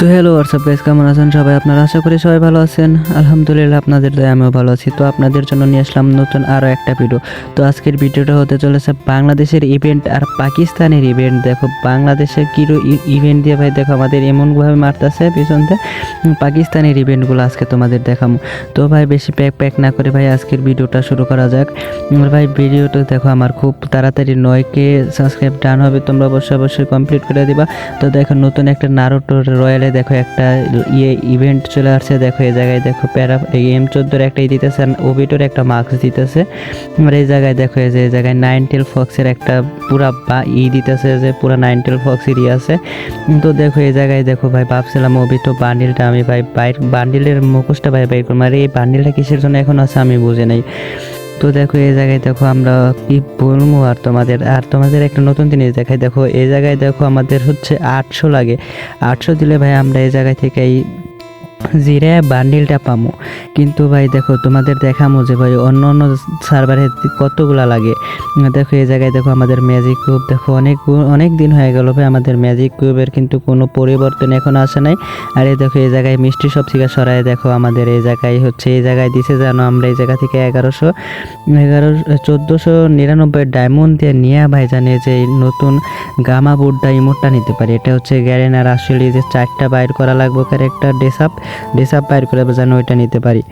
তো hello WhatsApp guys কেমন আছেন সবাই? আপনারা আশা করি সবাই ভালো আছেন। আলহামদুলিল্লাহ, আপনাদের দয়া আমিও ভালো আছি। তো আপনাদের জন্য নিয়ে আসলাম নতুন আরও একটা ভিডিও তো আজকের ভিডিওটা হতে চলেছে বাংলাদেশের ইভেন্ট আর পাকিস্তানের ইভেন্ট দেখো বাংলাদেশের কি ইভেন্ট দিয়ে ভাই, দেখো, আমাদের এমনভাবে মারতেছে পিছন থেকে পাকিস্তানের ইভেন্টগুলো আজকে তোমাদের দেখাবো তো ভাই, বেশি প্যাক প্যাক না করে ভাই, আজকের ভিডিওটা শুরু করা যাক। ভাই ভিডিওটা দেখো, আমার খুব তাড়াতাড়ি নয় কে সাবস্ক্রাইব ডান হবে, তোমরা অবশ্যই অবশ্যই কমপ্লিট করে দিবা। তো দেখো, নতুন একটা নারুটো রয়্যালে দেখো একটা ইয়ে ইভেন্ট চলে আসছে, দেখো এই জায়গায় দেখো প্যারা এম চোদ্দোর একটা ই দিতেছে ওবিটোর একটা মার্কস দিতেছে। আর এই জায়গায় দেখো যে, এই জায়গায় নাইনটেল ফক্সের একটা পুরা বা ই দিতেছে যে পুরা নাইনটেল ফক্সের ই আছে। তো দেখো এই জায়গায় দেখো ভাই, ভাবছিলাম ওবিটো বান্ডিলটা আমি ভাই বাইর বান্ডিলের মুখোশটা ভাই বাইর করব। আর এই বান্ডিলটা কিসের জন্য এখন আছে আমি বুঝে নাই। তো দেখো, এই জায়গায় দেখো আমরা কি বলব? আর তোমাদের আর তোমাদের একটা নতুন জিনিস দেখাই। দেখো, এই জায়গায় দেখো আমাদের হচ্ছে আটশো লাগে। আটশো দিলে ভাই আমরা এই জায়গায় থেকে এই জিরে বান্ডিলটা পামো। কিন্তু ভাই দেখো, তোমাদের দেখামো যে ভাই অন্য অন্য সার্ভারে কতগুলা লাগে। দেখো, এই জায়গায় দেখো আমাদের ম্যাজিক কিউব দেখো অনেক অনেক দিন হয়ে গেল ভাই আমাদের ম্যাজিক কিউবের কিন্তু কোনো পরিবর্তন এখন আসে নাই। আর এই দেখো, এই জায়গায় মিষ্টি সব থেকে সরাই দেখো আমাদের এই জায়গায় হচ্ছে, এই জায়গায় দিছে জানো আমরা, এই জায়গা থেকে এগারোশো, এগারো, চোদ্দোশো নিরানব্বই ডায়মন্ড দিয়ে নিয়ে ভাই জানে যে নতুন গামা বুটটা ইমোটটা নিতে পারি। এটা হচ্ছে গ্যারেন আর আসলে যে চারটা বাইর করা লাগবে ক্যারেক্টার ডেসাপ ডেসাপ বাইর করে যেন ওইটা নিতে পারি।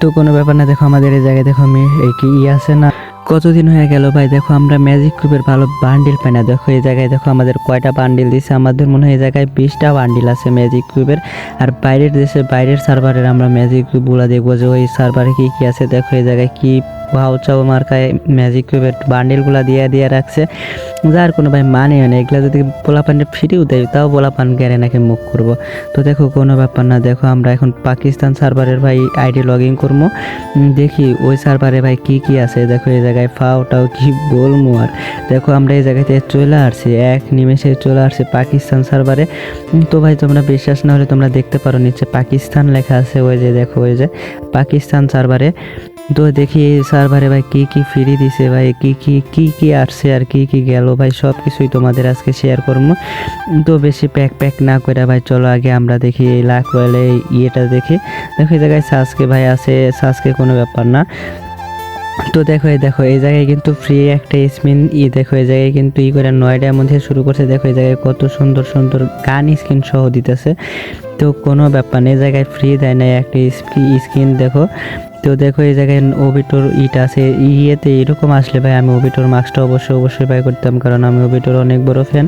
তো কোনো ব্যাপার না, দেখো আমাদের এই জায়গায় দেখো আমি কি ই আছে না? কতদিন হয়ে গেল ভাই, দেখো আমরা ম্যাজিক কিউবের ভালো বান্ডিল পাই না। দেখো এই জায়গায় দেখো আমাদের কয়টা বান্ডিল দিছে? আমাদের মনে হয় এই জায়গায় বিশটা বান্ডিল আছে ম্যাজিক কিউবের আর বাইরের দেশে বাইরের সার্ভারের আমরা ম্যাজিক কিউবগুলো দেখব যে ওই সার্ভারে কি কি আছে। দেখো এই জায়গায় কি ভাও চাও মার্কায় ম্যাজিক কিউবের বান্ডিলগুলো দিয়ে দিয়ে রাখছে। যার কোনো ভাই মানে না, এগুলো যদি পোলাপানটা ফ্রিও দেয়, তাও পোলাপান গেড়ে নাকি মুখ করব। তো দেখো, কোনো ব্যাপার না, দেখো, আমরা এখন পাকিস্তান সার্ভারের ভাই আইডি লগ ইন করব দেখি, ওই সার্ভারে ভাই কি কি আছে, দেখো, এই জায়গায় ফাওটাও কি বলব আর। দেখো, আমরা এই জায়গাতে চলে আসছি, এক নিমেষে চলে আসছি পাকিস্তান সার্ভারে। তো ভাই, তোমরা বিশ্বাস না হলে তোমরা দেখতে পারো, নিচে পাকিস্তান লেখা আছে, ওই যে, দেখো, ওই যে, পাকিস্তান সার্ভারে। তো দেখি এই সার্ভারে ভাই কি কি ফ্রি দিছে ভাই, কি কি কি কি আসছে আর কি কি গেল ভাই সব কিছুই তোমাদের আজকে শেয়ার করব। তো বেশি প্যাক প্যাক না করে ভাই, চলো আগে আমরা দেখি এই লাখ রয়েলে ইয়েটা দেখি। দেখো এই জায়গায় সাজকে ভাই আছে সাজকে কোনো ব্যাপার না। তো দেখো এই দেখো, এই জায়গায় কিন্তু ফ্রি একটা স্পিন ই, দেখো এই জায়গায় কিন্তু ই করে নয়টার মধ্যে শুরু করছে। দেখো এই জায়গায় কত সুন্দর সুন্দর গান স্কিন সহ দিতেছে। তো কোনো ব্যাপার নেই জায়গায় ফ্রি দেয় না একটা স্কিন দেখো। তো দেখো এই জায়গায় ওবিটোর ইটা আছে। ইয়েতে এরকম আসলে ভাই, আমি ওবিটোর মাস্কটা অবশ্যই অবশ্যই বাই করতাম, কারণ আমি ওবিটোর অনেক বড় ফ্যান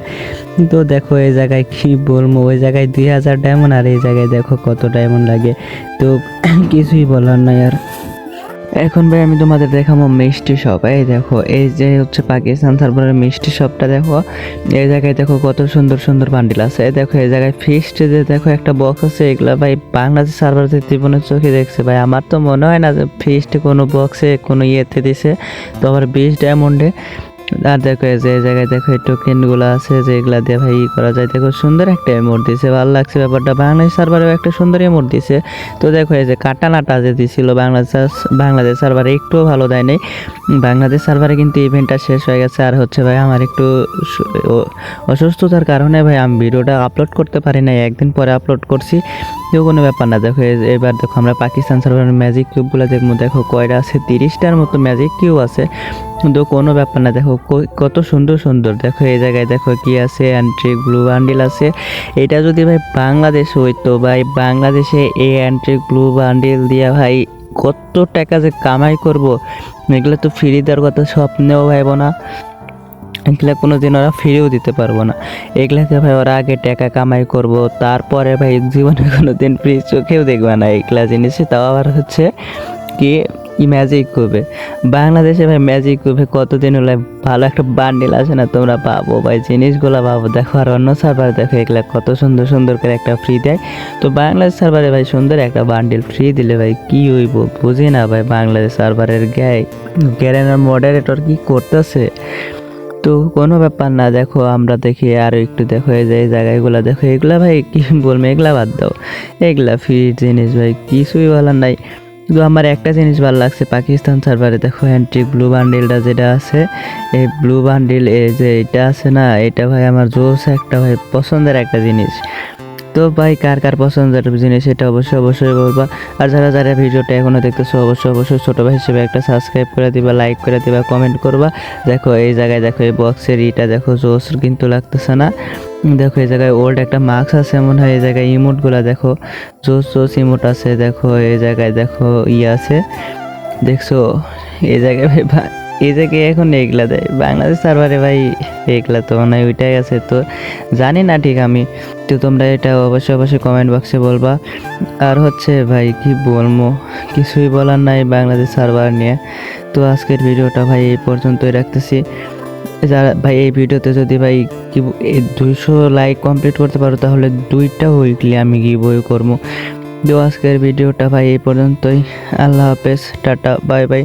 তো দেখো এই জায়গায় কি বলব, ওই জায়গায় দুই হাজার ডায়মন্ড আর এই জায়গায় দেখো কত ডায়মন্ড লাগে। তো কিছুই বলার নাই আর। এখন ভাই আমি তোমাদের দেখাবো মিষ্টি শপ এই দেখো, এই যে হচ্ছে পাকিস্তান সার্ভারের মিষ্টি শপটা দেখো, এই জায়গায় দেখো কত সুন্দর সুন্দর বান্ডিল আছে। এই দেখো, এই জায়গায় ফিস্ট যে দেখো একটা বক্স আছে, এগুলা ভাই বাংলাদেশ সার্ভার জীবনের চোখে দেখছে ভাই। আমার তো মনে হয় না যে ফিস্ট কোনো বক্সে কোনো ইয়েতে দিছে। তো আবার বিশ ডায়মন্ডে আর দেখো এই যে জায়গায় দেখো এই টোকেনগুলো আছে যে এগুলা দিয়ে ভাই করা যায়। দেখো সুন্দর একটা এমোট দিছে, ভালো লাগছে ব্যাপারটা। বাংলাদেশ সার্ভারেও একটা সুন্দর এমোট দিছে। তো দেখো এই যে কাটানাটা যে দিছিল বাংলাদেশ বাংলাদেশ সার্ভারে একটুও ভালো দেয় নাই। বাংলাদেশ সার্ভারে কিন্তু ইভেন্টটা শেষ হয়ে গেছে। আর হচ্ছে ভাই আমার একটু অসুস্থতার কারণে ভাই আমি ভিডিওটা আপলোড করতে পারি নাই। একদিন পরে আপলোড করছি। তো কোনো ব্যাপার না, দেখো এবার দেখো আমরা পাকিস্তান সার্ভারের ম্যাজিক কিউবগুলো দেখব। দেখো কয়টা আছে, তিরিশটার মতো ম্যাজিক কিউব আছে। তো কোনো ব্যাপার না, দেখো কত সুন্দর সুন্দর। দেখো, এই জায়গায় দেখো কি আছে অ্যান্ট্রি গ্লু বান্ডিল আছে। এটা যদি ভাই বাংলাদেশ হইতো, ভাই বাংলাদেশে এই অ্যান্ট্রি গ্লু বান্ডিল দিয়ে ভাই কত টাকা যে কামাই করব, এগুলো তো ফ্রি দেওয়ার কথা স্বপ্নেও ভাইব না। এগুলা কোনো দিন ওরা ফিরেও দিতে পারব না। এগুলাতে ভাই ওরা আগে টাকা কামাই করব, তারপরে ভাই জীবনে কোনো দিন ফ্রি চোখেও দেখবে না এগুলা জিনিসে। তাও আবার হচ্ছে কি ম্যাজিক করবে। বাংলাদেশে ভাই ম্যাজিক করবে, কতদিন হলে ভালো একটা বান্ডিল আছে না তোমরা পাবো ভাই? জিনিসগুলো পাবো। দেখো আর অন্য সার্ভারে দেখো এগুলা কত সুন্দর সুন্দর করে একটা ফ্রি দেয়। তো বাংলাদেশ সার্ভারে ভাই সুন্দর একটা বান্ডিল ফ্রি দিলে ভাই কি হইব? বুঝি না ভাই বাংলাদেশ সার্ভারের গ্যায় গ্যারেনার মডারেটর কি করতেছে? তো কোনো ব্যাপার না, দেখো আমরা দেখি আরও একটু দেখো এই যে এই জায়গাগুলো দেখো। এগুলা ভাই কি বলব? এগুলা বাদ দাও। এগুলা ফ্রি জিনিস ভাই, কিছুই বলার নাই। কিন্তু আমার একটা জিনিস ভালো লাগছে, পাকিস্তান সার্ভারে দেখো অ্যান্টি ব্লু বান্ডিলটা যেটা আছে, এই ব্লু বান্ডিল এই যে এটা আছে না, এটা ভাই আমার জোস একটা ভাই পছন্দের একটা জিনিস। তো ভাই কার কার পছন্দের জিনিস এটা অবশ্যই অবশ্যই বলবা। আর যারা যারা ভিডিওটা এখনও দেখতেছো, অবশ্যই অবশ্যই ছোটো ভাই হিসেবে একটা সাবস্ক্রাইব করে দিবা লাইক করে দিবা কমেন্ট করবা। দেখো এই জায়গায় দেখো এই বক্সের ইটা দেখো জোস কিন্তু লাগতেছে না। দেখো, এই জায়গায় ওল্ড একটা মার্কস আছে, মনে হয় এই জায়গায় ইমোটগুলো দেখো। জোস জোস ইমোট আছে, দেখো, এই জায়গায় দেখো, ই আছে। দেখছ? এই জায়গায় ভাই এই জায়গায় এখন এগুলা দেয়। বাংলাদেশ সার্ভারে ভাই এগুলা তো মনে ওইটাই আছে, তো জানি না ঠিক আমি। তো তোমরা এটা অবশ্যই অবশ্যই কমেন্ট বক্সে বলবা। আর হচ্ছে ভাই, কি বলব? কিছুই বলার নাই বাংলাদেশ সার্ভার নিয়ে। তো আজকের ভিডিওটা ভাই এই পর্যন্তই রাখতেছি। যারা ভাই, এই ভিডিওতে যদি ভাই কি দুইশো লাইক কমপ্লিট করতে পারো, তাহলে দুইটা উইকলি আমি গিভওয়ে করব। তো আজকের ভিডিওটা ভাই এই পর্যন্তই। আল্লাহ হাফেজ, টাটা বাই বাই